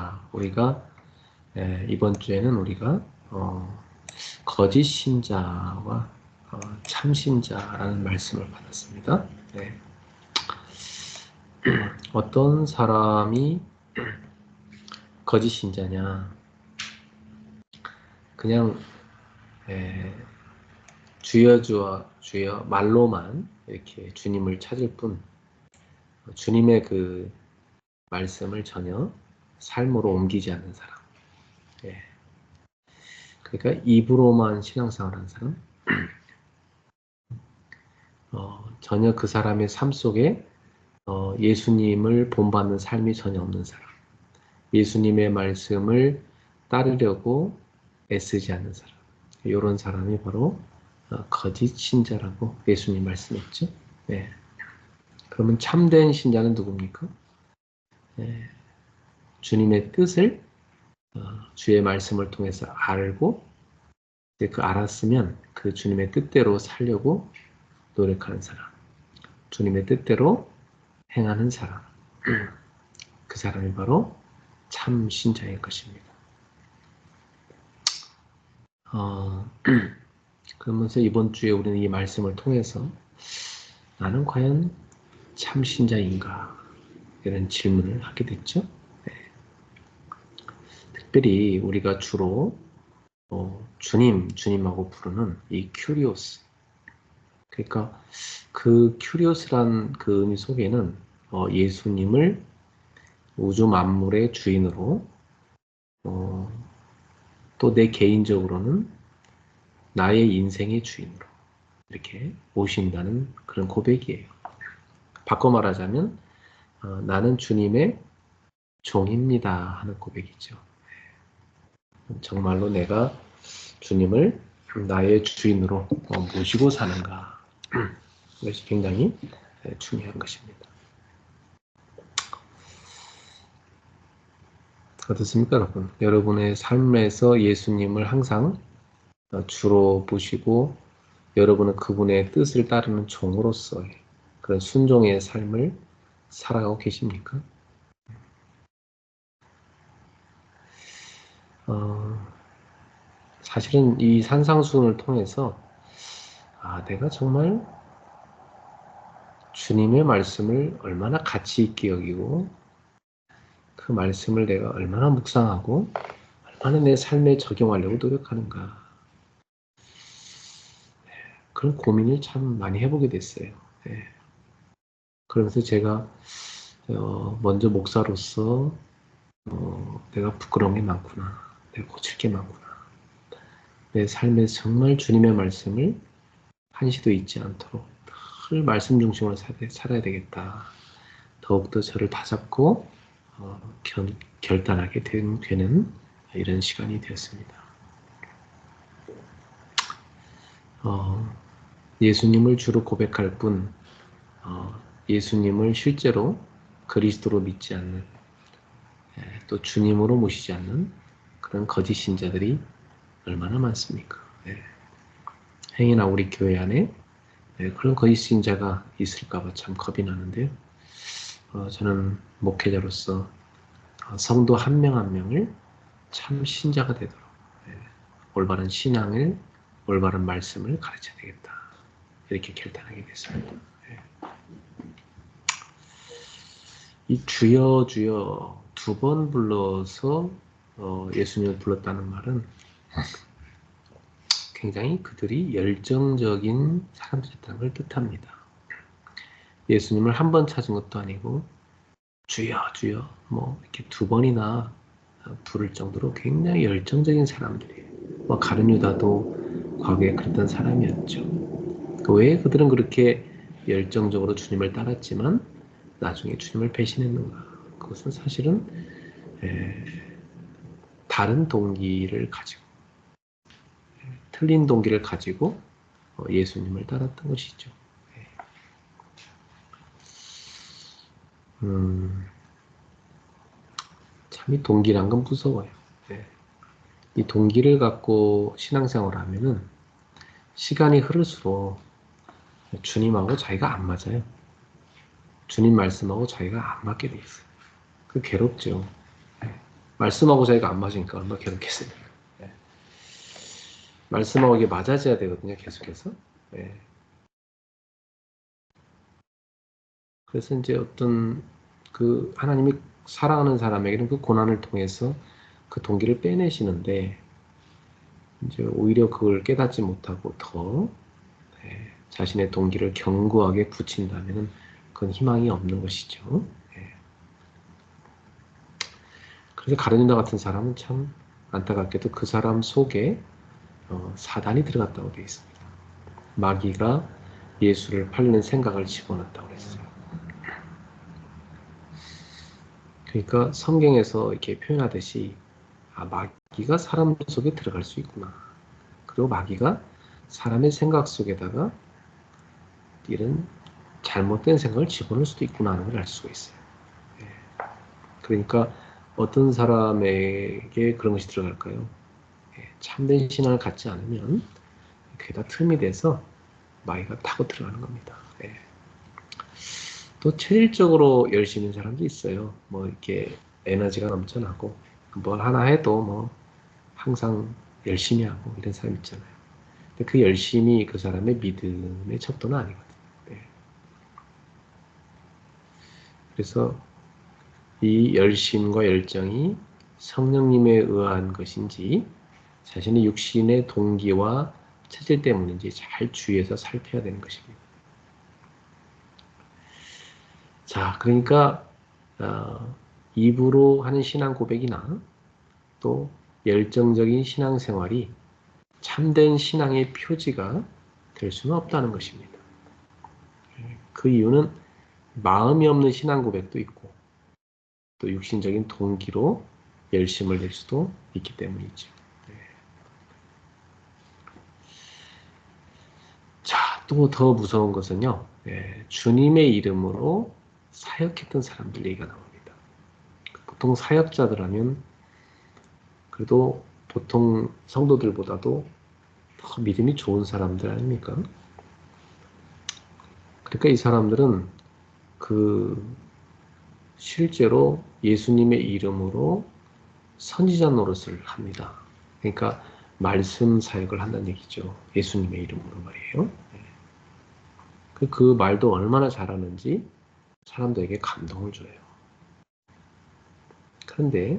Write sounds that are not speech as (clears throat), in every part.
자, 우리가 예, 이번 주에는 우리가 어, 거짓 신자와 어, 참 신자라는 말씀을 받았습니다. 네. (clears throat) 어떤 사람이 거짓 신자냐? 그냥 예, 주여 주여 주여 말로만 이렇게 주님을 찾을 뿐 주님의 그 말씀을 전혀 삶으로 옮기지 않는 사람. 예. 그러니까 입으로만 신앙생활 하는 사람. (clears throat) 어, 전혀 그 사람의 삶 속에 어, 예수님을 본받는 삶이 전혀 없는 사람. 예수님의 말씀을 따르려고 애쓰지 않는 사람. 이런 사람이 바로 어, 거짓 신자라고 예수님 말씀했죠. 네. 그러면 참된 신자는 누굽니까? 네. 주님의 뜻을 어, 주의 말씀을 통해서 알고 그 알았으면 그 주님의 뜻대로 살려고 노력하는 사람, 주님의 뜻대로 행하는 사람, 그 사람이 바로 참 신자일 것입니다. 어, (clears throat) 그러면서 이번 주에 우리는 이 말씀을 통해서 나는 과연 참 신자인가 이런 질문을 하게 됐죠. 네. 특별히 우리가 주로 어, 주님, 주님하고 부르는 이 큐리오스. 그러니까 그 큐리오스란 그 의미 속에는 어, 예수님을 우주 만물의 주인으로 어, 또 내 개인적으로는 나의 인생의 주인으로 이렇게 모신다는 그런 고백이에요. 바꿔 말하자면 어, 나는 주님의 종입니다 하는 고백이죠. 정말로 내가 주님을 나의 주인으로 어, 모시고 사는가 (clears throat) 이것이 굉장히 네, 중요한 것입니다. 어떻습니까, 여러분? 여러분의 삶에서 예수님을 항상 어, 주로 보시고 여러분은 그분의 뜻을 따르는 종으로서의 그런 순종의 삶을 살아가고 계십니까? 어, 사실은 이 산상수훈을 통해서 아, 내가 정말 주님의 말씀을 얼마나 가치 있게 여기고 그 말씀을 내가 얼마나 묵상하고 얼마나 내 삶에 적용하려고 노력하는가 그런 고민을 참 많이 해보게 됐어요. 네. 그러면서 제가 어, 먼저 목사로서 어, 내가 부끄러운 게 많구나, 내가 고칠 게 많구나, 내 삶에서 정말 주님의 말씀을 한시도 잊지 않도록 늘 말씀 중심으로 살아야 되겠다. 더욱더 저를 다잡고 어, 견, 결단하게 된, 되는 이런 시간이 되었습니다. 어, 예수님을 주로 고백할 뿐 어, 예수님을 실제로 그리스도로 믿지 않는 예, 또 주님으로 모시지 않는 그런 거짓 신자들이 얼마나 많습니까? 예. 행여나 우리 교회 안에 예, 그런 거짓 신자가 있을까봐 참 겁이 나는데요. 어, 저는 목회자로서 어, 성도 한 명한 한 명을 참 신자가 되도록 예, 올바른 신앙을 올바른 말씀을 가르쳐야 되겠다. 이렇게 결단하게 됐습니다. 이 주여 주여 두 번 불러서 어, 예수님을 불렀다는 말은 굉장히 그들이 열정적인 사람들이었다는 걸 뜻합니다. 예수님을 한 번 찾은 것도 아니고 주여 주여 뭐 이렇게 두 번이나 부를 정도로 굉장히 열정적인 사람들이에요. 뭐 가룟 유다도 과거에 그랬던 사람이었죠. 그왜 그들은 그렇게 열정적으로 주님을 따랐지만 나중에 주님을 배신했는가? 그것은 사실은 에, 다른 동기를 가지고 틀린 동기를 가지고 어, 예수님을 따랐던 것이죠. 예. 음, 참 이 동기란 건 무서워요. 네. 이 동기를 갖고 신앙생활을 하면은 시간이 흐를수록 주님하고 자기가 안 맞아요. 주님 말씀하고 자기가 안 맞게 돼 있어요. 그 괴롭죠. 네. 말씀하고 자기가 안 맞으니까 얼마나 괴롭겠습니까? 예. 말씀하고 이게 맞아져야 되거든요, 계속해서. 예. 그래서 이제 어떤 그 하나님이 사랑하는 사람에게는 그 고난을 통해서 그 동기를 빼내시는데 이제 오히려 그걸 깨닫지 못하고 더 예, 자신의 동기를 견고하게 붙인다면 그건 희망이 없는 것이죠. 예. 그래서 가르닌다 같은 사람은 참 안타깝게도 그 사람 속에 어, 사단이 들어갔다고 되어 있습니다. 마귀가 예수를 팔리는 생각을 집어넣었다고 했어요. 그러니까 성경에서 이렇게 표현하듯이 아, 마귀가 사람 속에 들어갈 수 있구나. 그리고 마귀가 사람의 생각 속에다가 이런 잘못된 생각을 집어넣을 수도 있구나 하는 걸 알 수가 있어요. 예. 그러니까 어떤 사람에게 그런 것이 들어갈까요? 예. 참된 신앙을 갖지 않으면 그게 다 틈이 돼서 마귀가 타고 들어가는 겁니다. 예. 또 체질적으로 열심인 사람도 있어요. 뭐 이렇게 에너지가 넘쳐나고 뭘 하나 해도 뭐 항상 열심히 하고 이런 사람 있잖아요. 근데 그 열심이 그 사람의 믿음의 척도는 아니거든요. 네. 그래서 이 열심과 열정이 성령님에 의한 것인지 자신의 육신의 동기와 체질 때문인지 잘 주의해서 살펴야 되는 것입니다. 자, 그러니까 어, 입으로 하는 신앙 고백이나 또 열정적인 신앙 생활이 참된 신앙의 표지가 될 수는 없다는 것입니다. 그 이유는 마음이 없는 신앙 고백도 있고 또 육신적인 동기로 열심을 낼 수도 있기 때문이죠. 네. 자, 또 더 무서운 것은요, 예, 주님의 이름으로 사역했던 사람들 얘기가 나옵니다. 보통 사역자들 하면 그래도 보통 성도들보다도 더 믿음이 좋은 사람들 아닙니까? 그러니까 이 사람들은 그 실제로 예수님의 이름으로 선지자 노릇을 합니다. 그러니까 말씀 사역을 한다는 얘기죠. 예수님의 이름으로 말이에요. 네. 그, 그 말도 얼마나 잘하는지 사람들에게 감동을 줘요. 그런데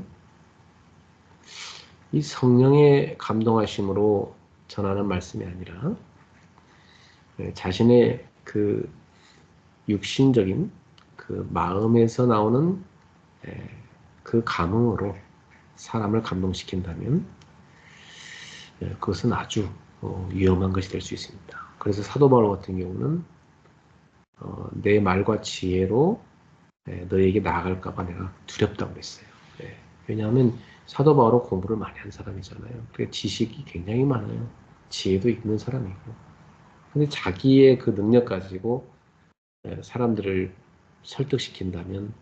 이 성령의 감동하심으로 전하는 말씀이 아니라 네, 자신의 그 육신적인 그 마음에서 나오는 그 감흥으로 사람을 감동시킨다면 네, 그것은 아주 어, 위험한 것이 될 수 있습니다. 그래서 사도 바울 같은 경우는 어, 내 말과 지혜로 네, 너에게 나아갈까봐 내가 두렵다고 했어요. 네. 왜냐하면 사도 바울은 공부를 많이 한 사람이잖아요. 그 지식이 굉장히 많아요. 지혜도 있는 사람이고. 근데 자기의 그 능력 가지고 네, 사람들을 설득시킨다면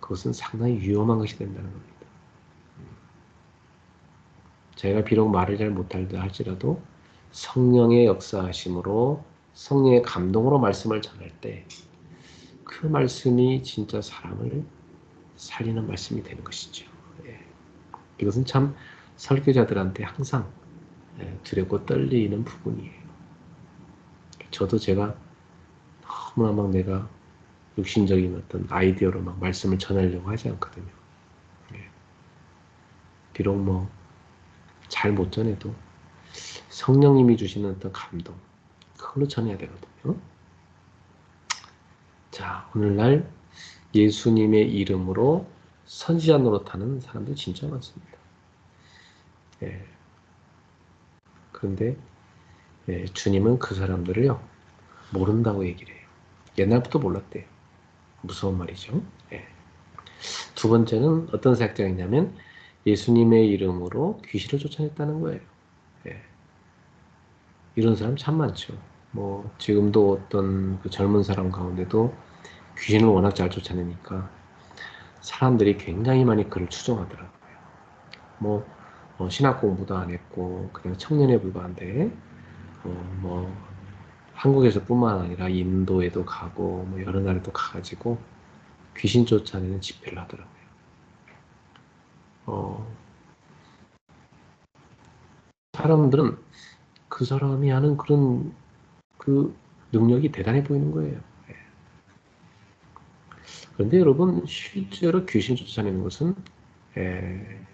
그것은 상당히 위험한 것이 된다는 겁니다. 제가 비록 말을 잘 못할다 할지라도 성령의 역사하심으로 성령의 감동으로 말씀을 전할 때 그 말씀이 진짜 사람을 살리는 말씀이 되는 것이죠. 예. 이것은 참 설교자들한테 항상 예, 두렵고 떨리는 부분이에요. 저도 제가 너무나 막 내가 육신적인 어떤 아이디어로 막 말씀을 전하려고 하지 않거든요. 예. 비록 뭐 잘 못 전해도 성령님이 주시는 어떤 감동, 그걸로 전해야 되거든요. 자, 오늘날 예수님의 이름으로 선지자 노릇하는 사람들 진짜 많습니다. 예. 그런데 예, 주님은 그 사람들을요 모른다고 얘기를 해요. 옛날부터 몰랐대요. 무서운 말이죠. 예. 두 번째는 어떤 사역자가 있냐면 예수님의 이름으로 귀신을 쫓아냈다는 거예요. 예. 이런 사람 참 많죠. 뭐 지금도 어떤 그 젊은 사람 가운데도 귀신을 워낙 잘 쫓아내니까 사람들이 굉장히 많이 그를 추종하더라고요. 뭐 어, 신학 공부도 안 했고 그냥 청년에 불과한데 어, 뭐 한국에서뿐만 아니라 인도에도 가고 뭐 여러 나라도 가가지고 귀신 쫓아내는 집회를 하더라고요. 어, 사람들은 그 사람이 하는 그런 그 능력이 대단해 보이는 거예요. 예. 그런데 여러분 실제로 귀신 쫓아내는 것은 예,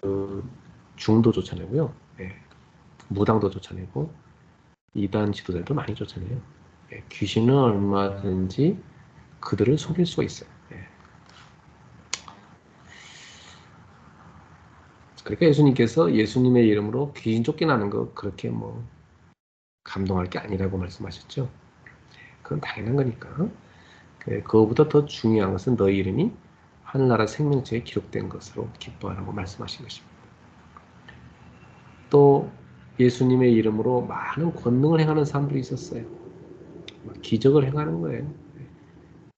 그 중도 쫓아내고요. 예, 무당도 쫓아내고 이단 지도자도 많이 쫓아내요. 예, 귀신은 얼마든지 그들을 속일 수가 있어요. 예. 그러니까 예수님께서 예수님의 이름으로 귀신 쫓겨나는 거 그렇게 뭐 감동할 게 아니라고 말씀하셨죠. 그건 당연한 거니까. 그, 그거보다 더 중요한 것은 너희 이름이 하늘나라 생명체에 기록된 것으로 기뻐하라고 말씀하신 것입니다. 또 예수님의 이름으로 많은 권능을 행하는 사람들이 있었어요. 기적을 행하는 거예요.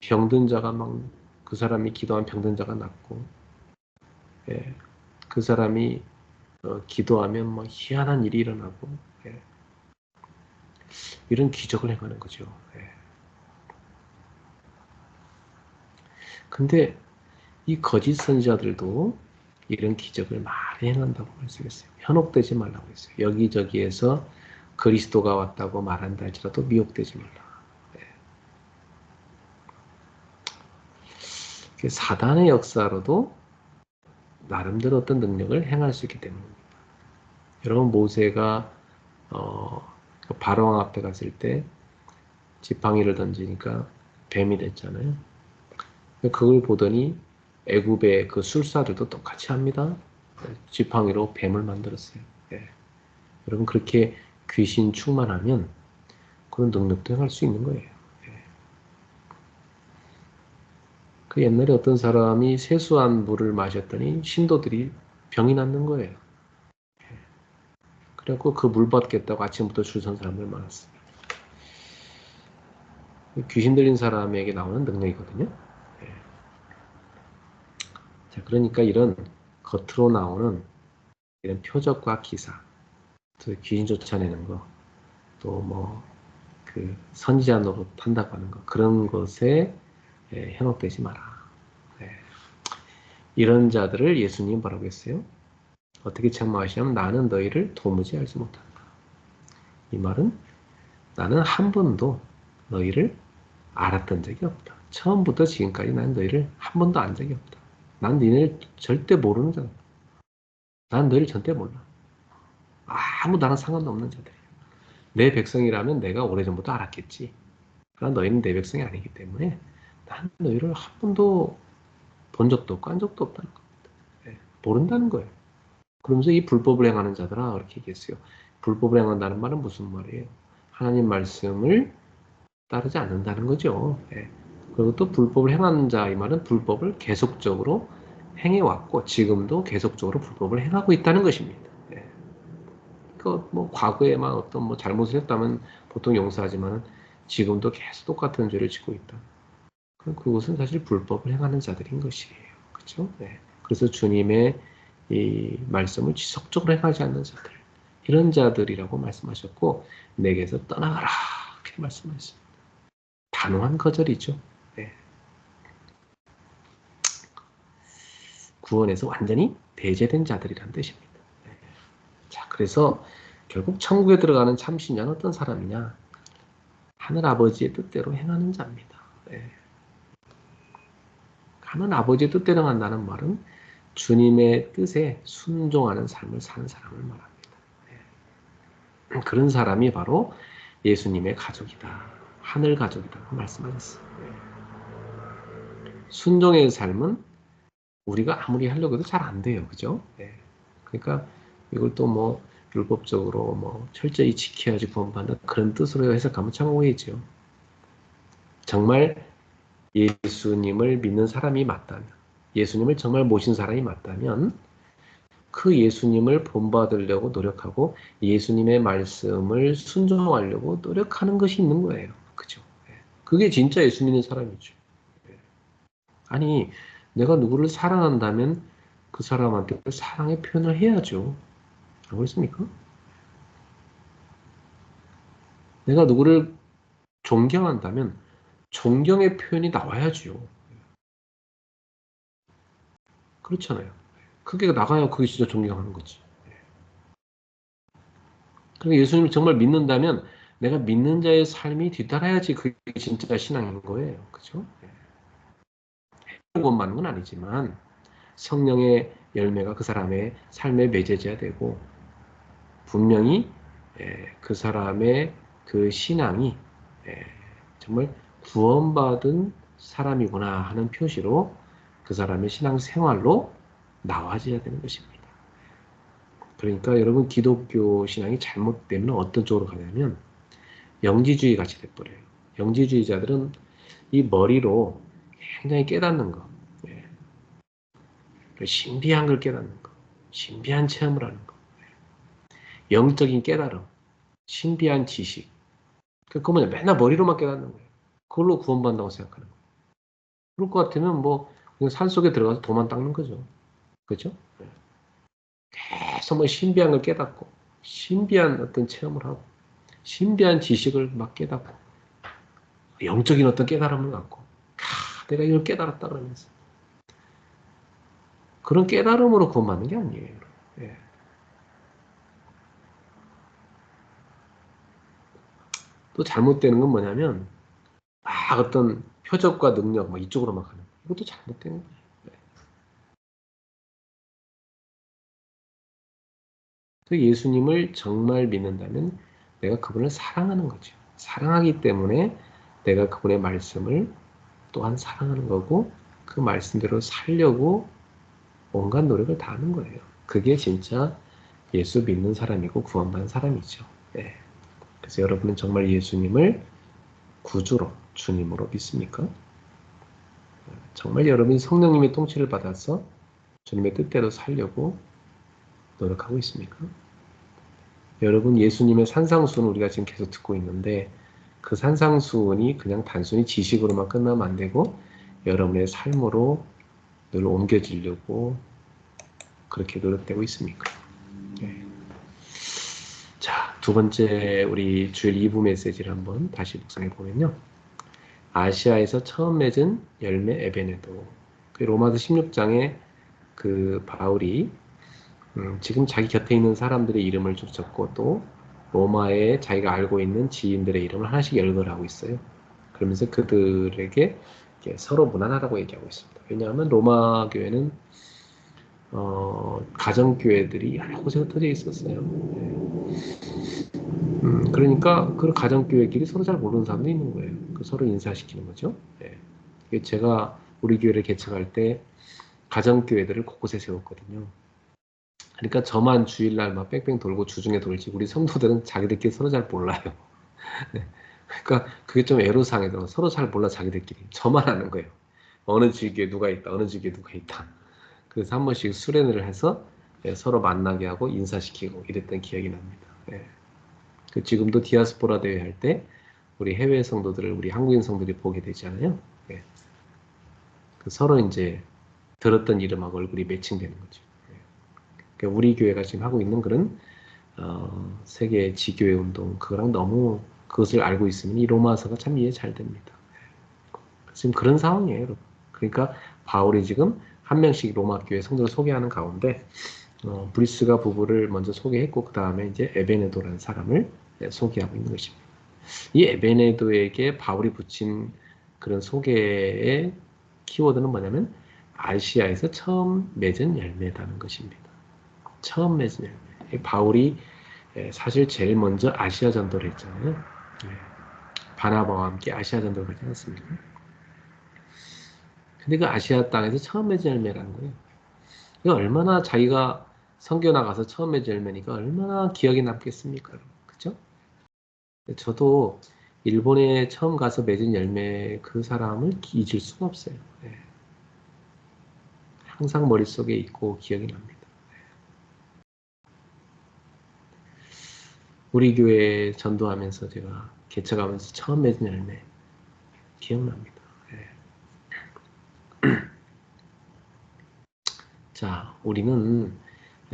병든 자가 막 그 사람이 기도한 병든 자가 낫고, 예, 그 사람이 어, 기도하면 뭐 희한한 일이 일어나고, 예, 이런 기적을 행하는 거죠. 예. 근데 이 거짓 선지자들도 이런 기적을 많이 행한다고 말씀했어요. 현혹되지 말라고 했어요. 여기저기에서 그리스도가 왔다고 말한다 할지라도 미혹되지 말라. 네. 사단의 역사로도 나름대로 어떤 능력을 행할 수 있기 때문입니다. 여러분 모세가 어, 바로왕 앞에 갔을 때 지팡이를 던지니까 뱀이 됐잖아요. 그걸 보더니 애굽의 그 술사들도 똑같이 합니다. 지팡이로 뱀을 만들었어요. 예. 여러분 그렇게 귀신 충만하면 그런 능력도 행할 수 있는 거예요. 예. 그 옛날에 어떤 사람이 세수한 물을 마셨더니 신도들이 병이 낫는 거예요. 예. 그래갖고 그 물 받겠다고 아침부터 줄 선 사람들 많았어요. 귀신 들린 사람에게 나오는 능력이거든요. 자, 그러니까 이런 겉으로 나오는 이런 표적과 기사, 또 귀인 쫓아내는 거, 또 뭐 그 선지자 노릇 한다고 하는 거 그런 것에 예, 현혹되지 마라. 예. 이런 자들을 예수님 뭐라고 했어요? 어떻게 책망하시냐면 나는 너희를 도무지 알지 못한다. 이 말은 나는 한 번도 너희를 알았던 적이 없다. 처음부터 지금까지 나는 너희를 한 번도 안 적이 없다. 난 니네를 절대 모르는 자다. 난 너희를 절대 몰라. 아무 나랑 상관도 없는 자들이야. 내 백성이라면 내가 오래전부터 알았겠지. 그러나 너희는 내 백성이 아니기 때문에 난 너희를 한 번도 본 적도 없고 한 적도 없다는 겁니다. 네, 모른다는 거예요. 그러면서 이 불법을 행하는 자들아 그렇게 얘기했어요. 불법을 행한다는 말은 무슨 말이에요? 하나님 말씀을 따르지 않는다는 거죠. 네. 그리고 또 불법을 행하는 자이 말은 불법을 계속적으로 행해왔고 지금도 계속적으로 불법을 행하고 있다는 것입니다. 예. 그뭐 과거에만 어떤 뭐 잘못을 했다면 보통 용서하지만 지금도 계속 똑같은 죄를 짓고 있다. 그것은 사실 불법을 행하는 자들인 것이에요. 그렇죠? 네. 그래서 주님의 이 말씀을 지속적으로 행하지 않는 자들 이런 자들이라고 말씀하셨고 내게서 떠나가라 이렇게 말씀하셨습니다. 단호한 거절이죠. 구원에서 완전히 배제된 자들이란 뜻입니다. 네. 자, 그래서 결국 천국에 들어가는 참신자는 어떤 사람이냐? 하늘 아버지의 뜻대로 행하는 자입니다. 네. 하늘 아버지의 뜻대로 한다는 말은 주님의 뜻에 순종하는 삶을 사는 사람을 말합니다. 네. 그런 사람이 바로 예수님의 가족이다. 하늘 가족이라고 말씀하셨어요. 네. 순종의 삶은 우리가 아무리 하려고 해도 잘 안 돼요. 그죠? 네. 그러니까 이걸 또 뭐 율법적으로 뭐 철저히 지켜야지 구원받는 그런 뜻으로 해석하면 참 오해죠. 정말 예수님을 믿는 사람이 맞다면, 예수님을 정말 모신 사람이 맞다면, 그 예수님을 본받으려고 노력하고 예수님의 말씀을 순종하려고 노력하는 것이 있는 거예요. 그죠? 네. 그게 진짜 예수 믿는 사람이죠. 네. 아니, 내가 누구를 사랑한다면 그 사람한테 사랑의 표현을 해야죠. 그렇습니까? 내가 누구를 존경한다면 존경의 표현이 나와야죠. 그렇잖아요. 그게 나가야 그게 진짜 존경하는 거지. 그러니까 예수님을 정말 믿는다면 내가 믿는 자의 삶이 뒤따라야지 그게 진짜 신앙인 거예요. 그죠? 것 맞는 건 아니지만 성령의 열매가 그 사람의 삶의 매제자 되고 분명히 그 사람의 그 신앙이 정말 구원받은 사람이구나 하는 표시로 그 사람의 신앙 생활로 나와져야 되는 것입니다. 그러니까 여러분 기독교 신앙이 잘못되면 어떤 쪽으로 가냐면 영지주의 같이 돼버려요. 영지주의자들은 이 머리로 굉장히 깨닫는 거, 예. 신비한 걸 깨닫는 거, 신비한 체험을 하는 거, 영적인 깨달음, 신비한 지식. 그 뭐냐, 맨날 머리로만 깨닫는 거예요. 그걸로 구원받는다고 생각하는 거예요. 그럴 것 같으면 뭐 그냥 산 속에 들어가서 도만 닦는 거죠. 그죠? 예. 계속 뭐 신비한 걸 깨닫고, 신비한 어떤 체험을 하고, 신비한 지식을 막 깨닫고, 영적인 어떤 깨달음을 갖고, 아, 내가 이걸 깨달았다 그러면서. 그런 깨달음으로 구원받는 게 아니에요. 예. 또 잘못되는 건 뭐냐면, 막 어떤 표적과 능력, 막 이쪽으로 막 하는. 이것도 잘못되는 거예요. 그 예수님을 정말 믿는다면 내가 그분을 사랑하는 거죠. 사랑하기 때문에 내가 그분의 말씀을 또한 사랑하는 거고 그 말씀대로 살려고 온갖 노력을 다 하는 거예요. 그게 진짜 예수 믿는 사람이고 구원받은 사람이죠. 네. 그래서 여러분은 정말 예수님을 구주로 주님으로 믿습니까? 정말 여러분이 성령님의 통치를 받아서 주님의 뜻대로 살려고 노력하고 있습니까? 여러분 예수님의 산상수훈 우리가 지금 계속 듣고 있는데 그 산상수훈이 그냥 단순히 지식으로만 끝나면 안 되고 여러분의 삶으로 늘 옮겨지려고 그렇게 노력되고 있습니까? 네. 자, 두 번째 우리 주일 2부 메시지를 한번 다시 묵상해 보면요. 아시아에서 처음 맺은 열매 에베네도. 그 로마서 16장에 그 바울이 음, 지금 자기 곁에 있는 사람들의 이름을 쭉 적고 또 로마에 자기가 알고 있는 지인들의 이름을 하나씩 열거하고 있어요. 그러면서 그들에게 서로 무난하다고 얘기하고 있습니다. 왜냐하면 로마 교회는 어, 가정 교회들이 여러 곳에 흩어져 있었어요. 네. 음, 그러니까 그 가정 교회끼리 서로 잘 모르는 사람도 있는 거예요. 그 서로 인사시키는 거죠. 네. 제가 우리 교회를 개척할 때 가정 교회들을 곳곳에 세웠거든요. 그러니까 저만 주일날 막 뺑뺑 돌고 주중에 돌지 우리 성도들은 자기들끼리 서로 잘 몰라요. (laughs) 네. 그러니까 그게 좀 애로사항이더라고 서로 잘 몰라 자기들끼리 저만 아는 거예요. 어느 주기에 누가 있다, 어느 주기에 누가 있다. 그래서 한 번씩 수련회를 해서 네, 서로 만나게 하고 인사시키고 이랬던 기억이 납니다. 네. 그 지금도 디아스포라 대회 할 때 우리 해외 성도들을 우리 한국인 성도들이 보게 되잖아요. 네. 그 서로 이제 들었던 이름하고 얼굴이 매칭되는 거죠. 그러니까 우리 교회가 지금 하고 있는 그런 어, 세계 지교회 운동 그거랑 너무 그것을 알고 있으면 이 로마서가 참 이해 잘 됩니다. 지금 그런 상황이에요, 여러분. 그러니까 바울이 지금 한 명씩 로마 교회 성도를 소개하는 가운데 어, 브리스가 부부를 먼저 소개했고 그 다음에 이제 에베네도라는 사람을 네, 소개하고 있는 것입니다. 이 에베네도에게 바울이 붙인 그런 소개의 키워드는 뭐냐면 아시아에서 처음 맺은 열매다는 것입니다. 처음 맺은 열매. 바울이 사실 제일 먼저 아시아 전도를 했잖아요. 네. 바나바와 함께 아시아 전도를 하지 않았습니까? 근데 그 아시아 땅에서 처음 맺은 열매라는 거예요. 이 얼마나 자기가 성교 나가서 처음 맺은 열매니까 얼마나 기억에 남겠습니까? 그죠? 저도 일본에 처음 가서 맺은 열매 그 사람을 잊을 수가 없어요. 네. 항상 머릿속에 있고 기억이 납니다. 우리 교회 전도하면서 제가 개척하면서 처음 맺은 열매 기억납니다. 네. (clears throat) 자, 우리는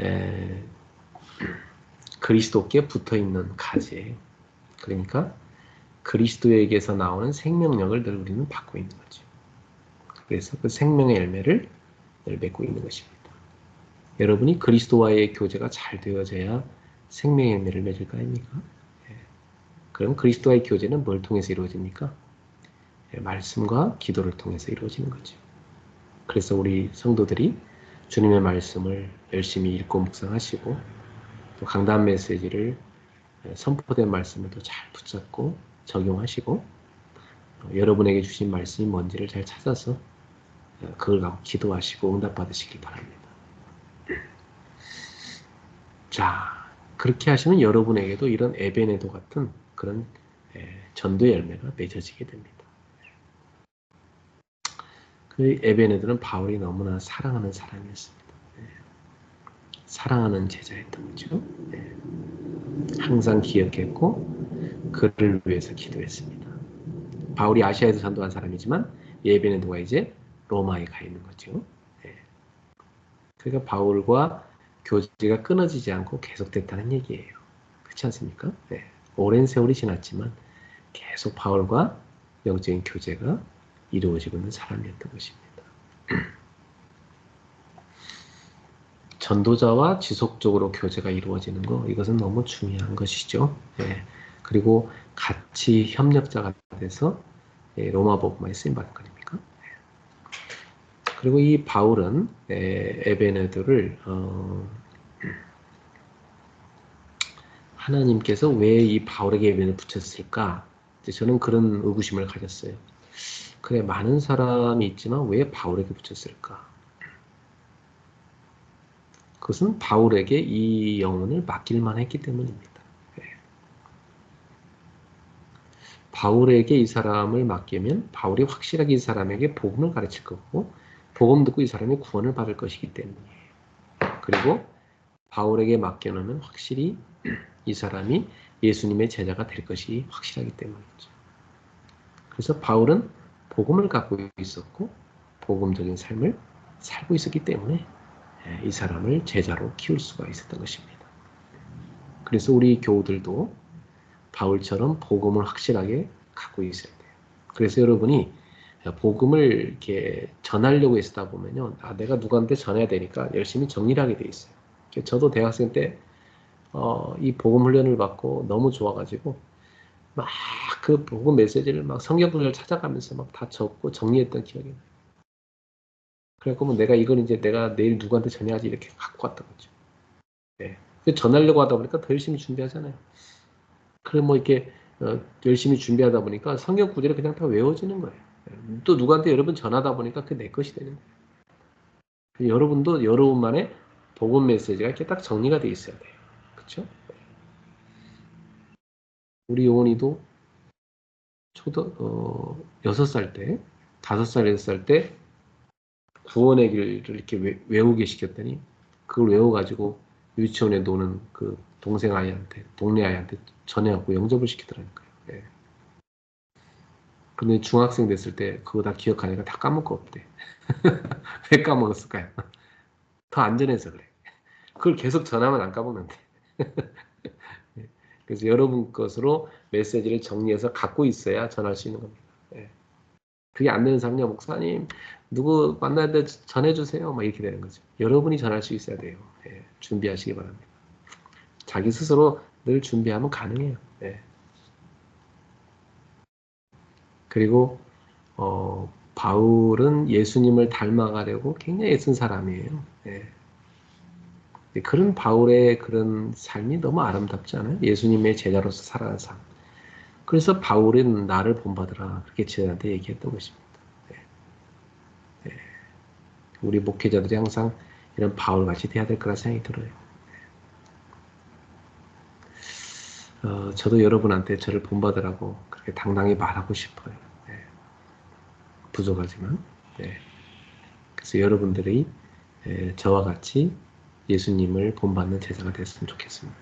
에, 그리스도께 붙어 있는 가지. 그러니까 그리스도에게서 나오는 생명력을 늘 우리는 받고 있는 거죠. 그래서 그 생명의 열매를 맺고 있는 것입니다. 여러분이 그리스도와의 교제가 잘 되어져야 생명의 열매를 맺을 거 아닙니까? 예. 그럼 그리스도와의 교제는 뭘 통해서 이루어집니까? 예, 말씀과 기도를 통해서 이루어지는 거죠. 그래서 우리 성도들이 주님의 말씀을 열심히 읽고 묵상하시고 또 강단 메시지를 예, 선포된 말씀을 또 잘 붙잡고 적용하시고 어, 여러분에게 주신 말씀이 뭔지를 잘 찾아서 어, 그걸 갖고 기도하시고 응답 받으시길 바랍니다. 자, 그렇게 하시면 여러분에게도 이런 에베네도 같은 그런 예, 전도 열매가 맺어지게 됩니다. 그 에베네들은 바울이 너무나 사랑하는 사람이었습니다. 예, 사랑하는 제자였던 거죠. 예, 항상 기억했고 그를 위해서 기도했습니다. 바울이 아시아에서 전도한 사람이지만 예베네도가 이제 로마에 가 있는 거죠. 예. 그러니까 바울과 교제가 끊어지지 않고 계속됐다는 얘기예요. 그렇지 않습니까? 네. 오랜 세월이 지났지만 계속 바울과 영적인 교제가 이루어지고 있는 사람이었던 것입니다. (clears throat) 전도자와 지속적으로 교제가 이루어지는 거 이것은 너무 중요한 것이죠. 네. 그리고 같이 협력자가 돼서 예, 로마 복음에 쓰임 거 아닙니까? 네. 그리고 이 바울은 에, 에베네드를 어, 하나님께서 왜 이 바울에게 에베네를 붙였을까? 저는 그런 의구심을 가졌어요. 그래 많은 사람이 있지만 왜 바울에게 붙였을까? 그것은 바울에게 이 영혼을 맡길만 했기 때문입니다. 네. 바울에게 이 사람을 맡기면 바울이 확실하게 이 사람에게 복음을 가르칠 거고 복음 듣고 이 사람이 구원을 받을 것이기 때문이에요. 그리고 바울에게 맡겨놓으면 확실히 이 사람이 예수님의 제자가 될 것이 확실하기 때문이죠. 그래서 바울은 복음을 갖고 있었고 복음적인 삶을 살고 있었기 때문에 이 사람을 제자로 키울 수가 있었던 것입니다. 그래서 우리 교우들도 바울처럼 복음을 확실하게 갖고 있어야 돼요. 그래서 여러분이 복음을 이렇게 전하려고 했다 보면요. 아, 내가 누구한테 전해야 되니까 열심히 정리를 하게 돼 있어요. 저도 대학생 때, 어, 이 복음 훈련을 받고 너무 좋아가지고, 막 그 복음 메시지를 막 성경을 찾아가면서 막 다 적고 정리했던 기억이 나요. 그래갖고 뭐 내가 이걸 이제 내가 내일 누구한테 전해야지 이렇게 갖고 왔던 거죠. 네. 전하려고 하다 보니까 더 열심히 준비하잖아요. 그럼 뭐 이렇게 어, 열심히 준비하다 보니까 성경 구절이 그냥 다 외워지는 거예요. 또 누구한테 여러분 전하다 보니까 그게 내 것이 되는 거예요. 여러분도 여러분만의 복음 메시지가 이렇게 딱 정리가 돼 있어야 돼요. 그렇죠? 우리 용원이도 초등 어, 6살 때, 5살, 6살 때 구원의 길을 이렇게 외, 외우게 시켰더니 그걸 외워가지고 유치원에 노는 그 동생 아이한테, 동네 아이한테 전해갖고 영접을 시키더라니까요. 네. 근데 중학생 됐을 때 그거 다 기억하니까 다 까먹고 없대. (laughs) 왜 까먹었을까요? (laughs) 더 안전해서 그래. 그걸 계속 전하면 안 까먹는데. (laughs) 그래서 여러분 것으로 메시지를 정리해서 갖고 있어야 전할 수 있는 겁니다. 예. 그게 안 되는 사람은요, 목사님, 누구 만날 때 전해주세요. 막 이렇게 되는 거죠. 여러분이 전할 수 있어야 돼요. 예. 준비하시기 바랍니다. 자기 스스로 늘 준비하면 가능해요. 예. 그리고, 어, 바울은 예수님을 닮아가려고 굉장히 애쓴 사람이에요. 예. 그런 바울의 그런 삶이 너무 아름답지 않아요? 예수님의 제자로서 살아가는 삶. 그래서 바울은 나를 본받으라 그렇게 제자한테 얘기했던 것입니다. 네. 네. 우리 목회자들이 항상 이런 바울같이 돼야 될 거라 생각이 들어요. 네. 어, 저도 여러분한테 저를 본받으라고 그렇게 당당히 말하고 싶어요. 네. 부족하지만. 네. 그래서 여러분들이 에, 저와 같이 예수님을 본받는 제자가 됐으면 좋겠습니다.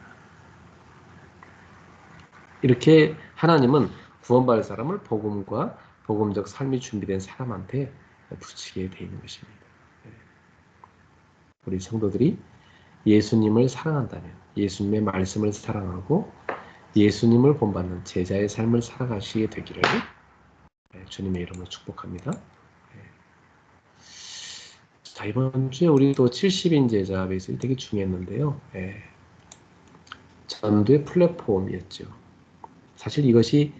이렇게 하나님은 구원받을 사람을 복음과 복음적 삶이 준비된 사람한테 붙이게 되어 있는 것입니다. 우리 성도들이 예수님을 사랑한다면 예수님의 말씀을 사랑하고 예수님을 본받는 제자의 삶을 살아가시게 되기를 주님의 이름으로 축복합니다. 자, 자, 이번 주에 우리 또 70인 제자 베이스 되게 중요했는데요. 예. 전도의 플랫폼이었죠. 사실 이것이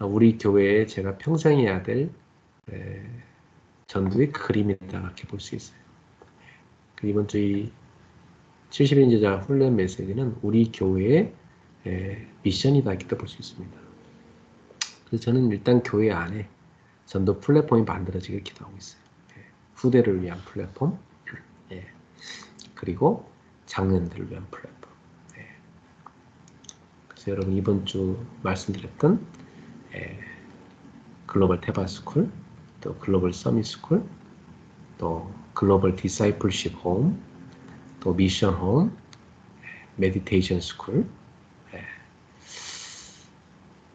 우리 교회에 제가 평생 해야 될 예, 전도의 그림이다 이렇게 볼 수 있어요. 그 이번 주의 70인 제자 훈련 메시지는 우리 교회의 예, 미션이다 이렇게 볼수 있습니다. 그래서 저는 일단 교회 안에 전도 플랫폼이 만들어지길 기도하고 있어요. 예, 후대를 위한 플랫폼, 예, 그리고 장년들을 위한 플랫폼. 예. 그래서 여러분 이번 주 말씀드렸던 예, 글로벌 테바스쿨, 또 글로벌 서밋스쿨, 또 글로벌 디사이플십 홈, 또 미션 홈, 메디테이션 스쿨,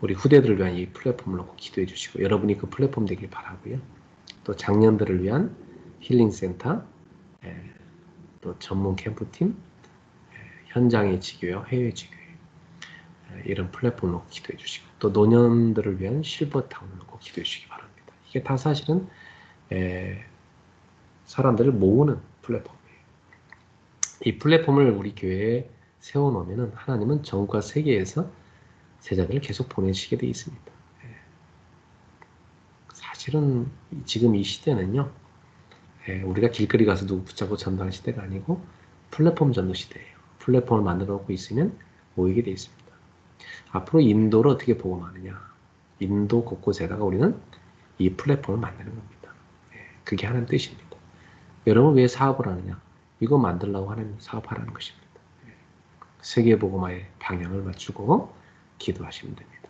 우리 후대들을 위한 이 플랫폼을 놓고 기도해 주시고 여러분이 그 플랫폼 되길 바라고요. 또 장년들을 위한 힐링센터, 예, 또 전문 캠프팀, 예, 현장의 지교요, 해외 지교회 예, 이런 플랫폼을 놓고 기도해 주시고 또 노년들을 위한 실버타운을 놓고 기도해 주시기 바랍니다. 이게 다 사실은 사람들을 모으는 플랫폼이에요. 이 플랫폼을 우리 교회에 세워놓으면 하나님은 전국과 세계에서 제자들을 계속 보내시게 되어 있습니다. 예. 사실은 지금 이 시대는요, 예, 우리가 길거리 가서 누구 붙잡고 전도하는 시대가 아니고 플랫폼 전도 시대예요. 플랫폼을 만들어 놓고 있으면 모이게 되어 있습니다. 앞으로 인도를 어떻게 복음하느냐? 인도 곳곳에다가 우리는 이 플랫폼을 만드는 겁니다. 예, 그게 하나님 뜻입니다. 여러분 왜 사업을 하느냐? 이거 만들려고 하는 사업하라는 것입니다. 세계 복음화의 방향을 맞추고 기도하시면 됩니다.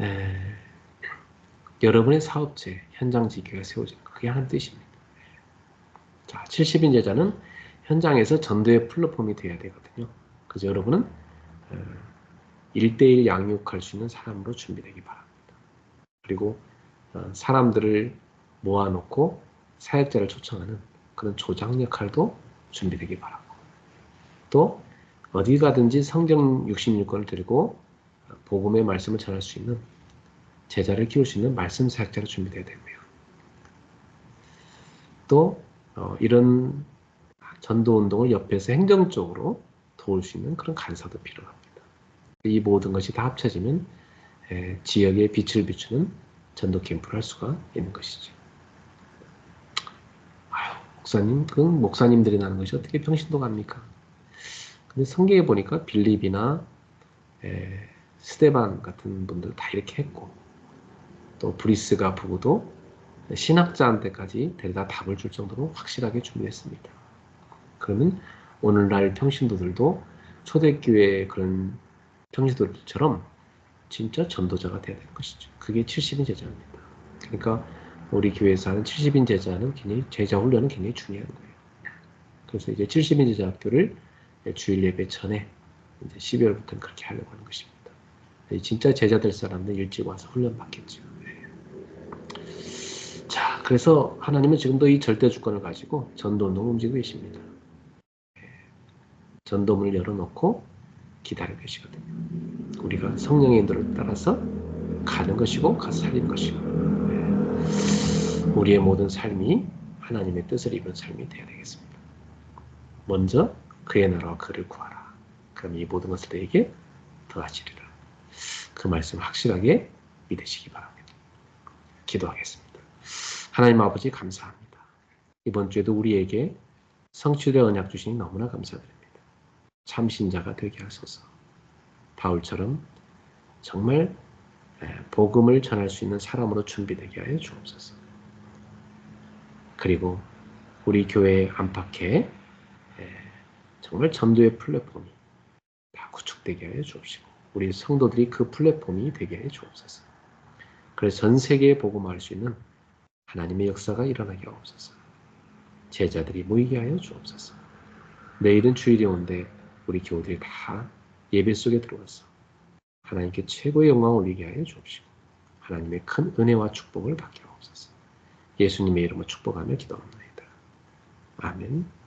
에, 여러분의 사업체, 현장 지교가 세워진 거, 그게 하는 뜻입니다. 자, 70인 제자는 현장에서 전도의 플랫폼이 되어야 되거든요. 그래서 여러분은 에, 1대1 양육할 수 있는 사람으로 준비되기 바랍니다. 그리고 어, 사람들을 모아놓고 사역자를 초청하는 그런 조장 역할도 준비되기 바랍니다. 또 어디 가든지 성경 66권을 들고 복음의 말씀을 전할 수 있는 제자를 키울 수 있는 말씀 사역자로 준비되어야 되고요. 또 어, 이런 전도 운동을 옆에서 행정적으로 도울 수 있는 그런 간사도 필요합니다. 이 모든 것이 다 합쳐지면 에, 지역에 빛을 비추는 전도 캠프를 할 수가 있는 것이죠. 아유, 목사님, 그 목사님들이 나는 것이 어떻게 평신도 갑니까? 근데 성경에 보니까 빌립이나 에, 스테반 같은 분들 다 이렇게 했고 또 브리스가 부부도 신학자한테까지 데려다 답을 줄 정도로 확실하게 준비했습니다. 그러면 오늘날 평신도들도 초대교회 그런 평신도들처럼 진짜 전도자가 돼야 되는 것이죠. 그게 70인 제자입니다. 그러니까 우리 교회에서 하는 70인 제자는 굉장히 제자 훈련은 굉장히 중요한 거예요. 그래서 이제 70인 제자 학교를 주일 예배 전에 이제 12월부터는 그렇게 하려고 하는 것입니다. 진짜 제자 될 사람들 일찍 와서 훈련 받겠죠. 네. 자, 그래서 하나님은 지금도 이 절대 주권을 가지고 전도 운동을 움직이고 계십니다. 네. 전도문을 열어놓고 기다리고 계시거든요. 우리가 성령의 인도를 따라서 가는 것이고 가서 살리는 것이고 네. 우리의 모든 삶이 하나님의 뜻을 입은 삶이 되어야 되겠습니다. 먼저 그의 나라와 그를 구하라. 그럼 이 모든 것을 너에게 더하시리라. 그 말씀 확실하게 믿으시기 바랍니다. 기도하겠습니다. 하나님 아버지 감사합니다. 이번 주에도 우리에게 성취의 언약 주시니 너무나 감사드립니다. 참신자가 되게 하소서. 바울처럼 정말 복음을 전할 수 있는 사람으로 준비되게 하여 주옵소서. 그리고 우리 교회 안팎에 정말 전도의 플랫폼이 다 구축되게 하여 주옵시고 우리 성도들이 그 플랫폼이 되게 해 주옵소서. 그래서 전 세계에 복음할 수 있는 하나님의 역사가 일어나게 하옵소서. 제자들이 모이게 하여 주옵소서. 내일은 주일이 온데 우리 교우들이 다 예배 속에 들어와서 하나님께 최고의 영광을 올리게 하여 주옵시고 하나님의 큰 은혜와 축복을 받게 하옵소서. 예수님의 이름으로 축복하며 기도합니다. 아멘.